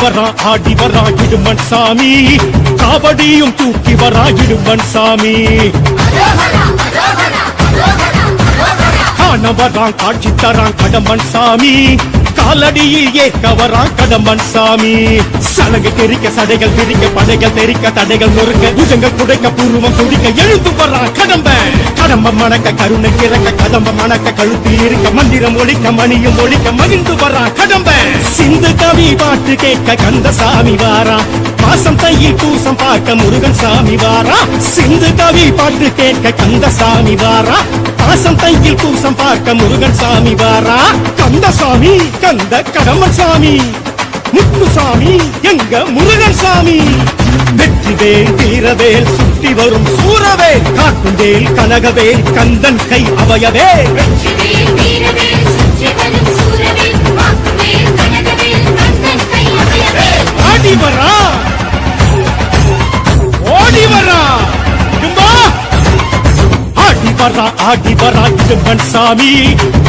வரா ஆடி வரா இடுமன் சாமி. காவடியும் தூக்கி வரா இடுமன் சாமி. காண வரான் காட்சி தரான் கடமன் சாமி. காலடியில் ஏற்க கடம்பன் சாமி. சலங்கை தெரிக்க சடைகள் தெரிக்க படைகள் தெரிக்க தடைகள் நொறுக்க புஜங்கள் குடைக்க பூர்வம் துடிக்க எழுந்து வரான் கடம்ப கடம்ப மணக்க கருணை கிறக்க கடம்ப மணக்க கழுத்தில் இருக்க மந்திரம் ஒழிக்க மணியும் ஒழிக்க மகிழ்ந்து வரான் கடம்ப சிந்து கவி பாட்டு கேட்க கந்த சாமி வாரா. மாசம் தையில் பூசம் பார்க்க முருகன் சாமி வாரா. சிந்து கவி பாட்டு கேட்க கந்த சாமி வாரா. பாசம் தையில் பூசம் பார்க்க முருகன் சாமி வாரா. கந்த சாமி கந்த கடம்பன் சாமி. முத்துசாமி எங்க முருகன் சாமி. வெற்றிவேல் வீரவேல் சுற்றி வரும் சூரவேல். காட்டுவேல் கனகவேல் கந்தன் கை அவயவே வெற்றிவேல் வீரவேல் சுற்றி வரும் வரா ஆடி வரா இடும்பன் சாமி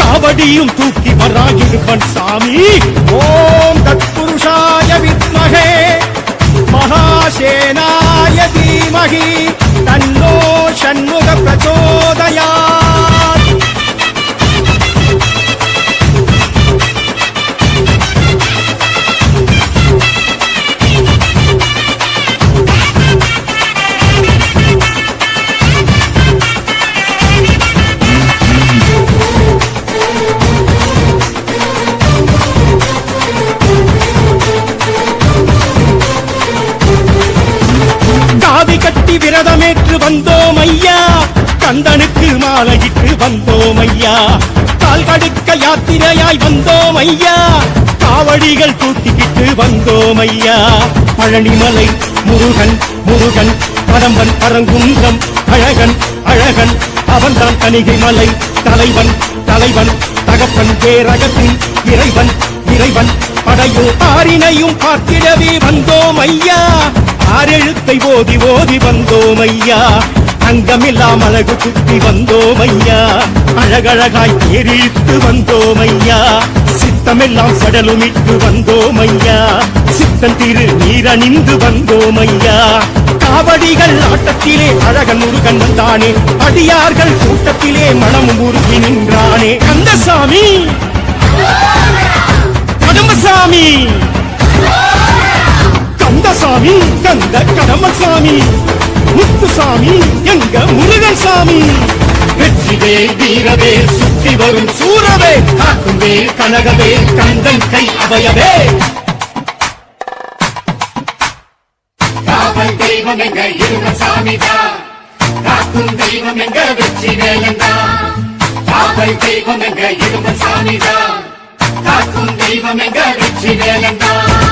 காவடியும் தூக்கி வரா இடும்பன் சாமி ஓம் தத்புருஷாய வித்மகே மகாசேனாய தீமகி தன்னோ ஷண்முக பிரச்சோதயாத் கட்டி விரதமேற்று வந்தோம் ஐயா. கந்தனுக்கு மாலையிட்டு வந்தோம் ஐயா. கால் கடுக்க யாத்திரையாய் வந்தோம் ஐயா. காவடிகள் தூக்கிக்கிட்டு வந்தோம் ஐயா. பழனிமலை முருகன் முருகன் பரம்பன் பரங்குன்றம் அழகன் அழகன். அவன்தான் கணிகை மலை தலைவன் தலைவன். தகப்பன் பேரகத்தின் இறைவன் இறைவன். படையும் ஆறினையும் பார்த்திடவே வந்தோம் ஐயா. ஆரெழுத்தை ஓதி ஓதி வந்தோம் ஐயா அங்கமில்லாம் அழகு குத்தி வந்தோம் ஐயா அழகழகாய் தேரிழித்து வந்தோம் ஐயா சித்தமெல்லாம் சடலுமிட்டு வந்தோம் ஐயா சித்தன் திரு நீரணிந்து வந்தோம் ஐயா காவடிகள் ஆட்டத்திலே அழகன் முருகன் வந்தானே. அடியார்கள் கூட்டத்திலே மனம் உருகி நின்றானே. கந்தசாமி! கடம்பசாமி கந்தசாமி! கந்த கடம்பசாமி முத்துசாமி எங்க முருகன் சாமி வெற்றிவே வீரவே சுற்றி வரும் சூரவே காக்குவேல் கனகவே கந்தன் கை அவையவே காவல் தெய்வம் எங்க இரும சாமிதான் காக்கும் தெய்வம் எங்க வெற்றி வேலந்தான் காவல் தெய்வம் எங்க இரும சாமிதான் காக்கும் தெய்வம் எங்க வெற்றி வேலந்தான்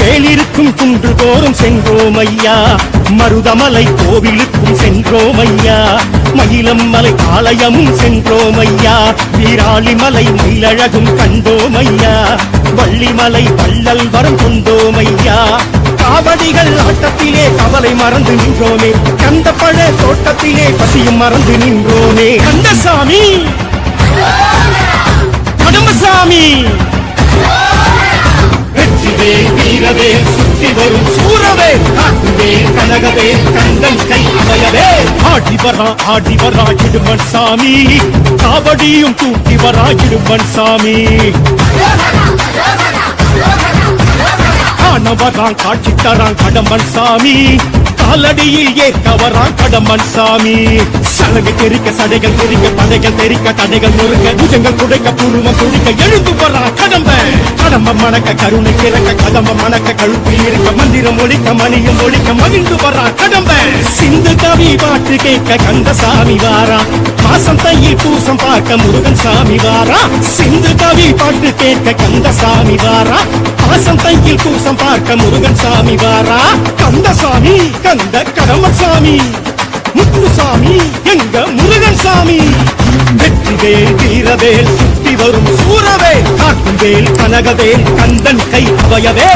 வேலிருக்கும் குன்று தோறும் சென்றோம் ஐயா மருதமலை கோவிலுக்கும் சென்றோம் ஐயா மயிலம் ஆலயமும் சென்றோம் ஐயா வீராளிமலை மயிலழகும் கண்டோம் ஐயா வள்ளிமலை வள்ளல் வரம் கொண்டோம் ஐயா காவடிகள் ஆட்டத்திலே கவலை மறந்து நின்றோமே. கந்த பழ தோட்டத்திலே பசியும் மறந்து நின்றோமே. கந்தசாமி! கடம்பசாமி வெற்றிவேல் சுற்றி வரும் சூரவே. காத்துவே கனகவேல் கண்கள் கை அமையவே. ஆடி வரா ஆடி வரா இடுமன் சாமி. காவடியும் தூக்கி வரா இடுமன் சாமி. காண வரான் காட்சி தரான் கடம்பன் சாமி. காலடியில் ஏற்க வரான் கடம்பன் சாமி. சலகு தெரிக்க சடைகள் தெரிக்க படைகள் தெரிக்க தடைகள் நொறுக்க புஜங்கள் குடைக்க பூர்வம் குடிக்க எழுந்து வர்றா கடம்ப. கடம்ப மணக்க கருணை கிறக்க கதம்ப மணக்க கழுப்பு இருக்க மந்திரம் ஒழிக்க மணியம் ஒழிக்க மகிழ்ந்து வர்றா கடம்ப. சிந்து கவி பாட்டு கேட்க கந்தசாமி வாரா. மாசம் தையில் பூசம் பார்க்க முருகன் சாமி வாரா. சிந்து கவி பாட்டு கேட்க கந்தசாமி வாரா. மாசம் தையில் பூசம் பார்க்க முருகன் சாமி வாரா. கந்தசாமி கந்த கடமசாமி முத்துசாமி எங்க முருகன் சாமி. வெற்றிவேல் வீரவேல் சுத்தி வரும் சூரவேல் காட்டுவேல் கனகவேல் கந்தன் கை அவையவே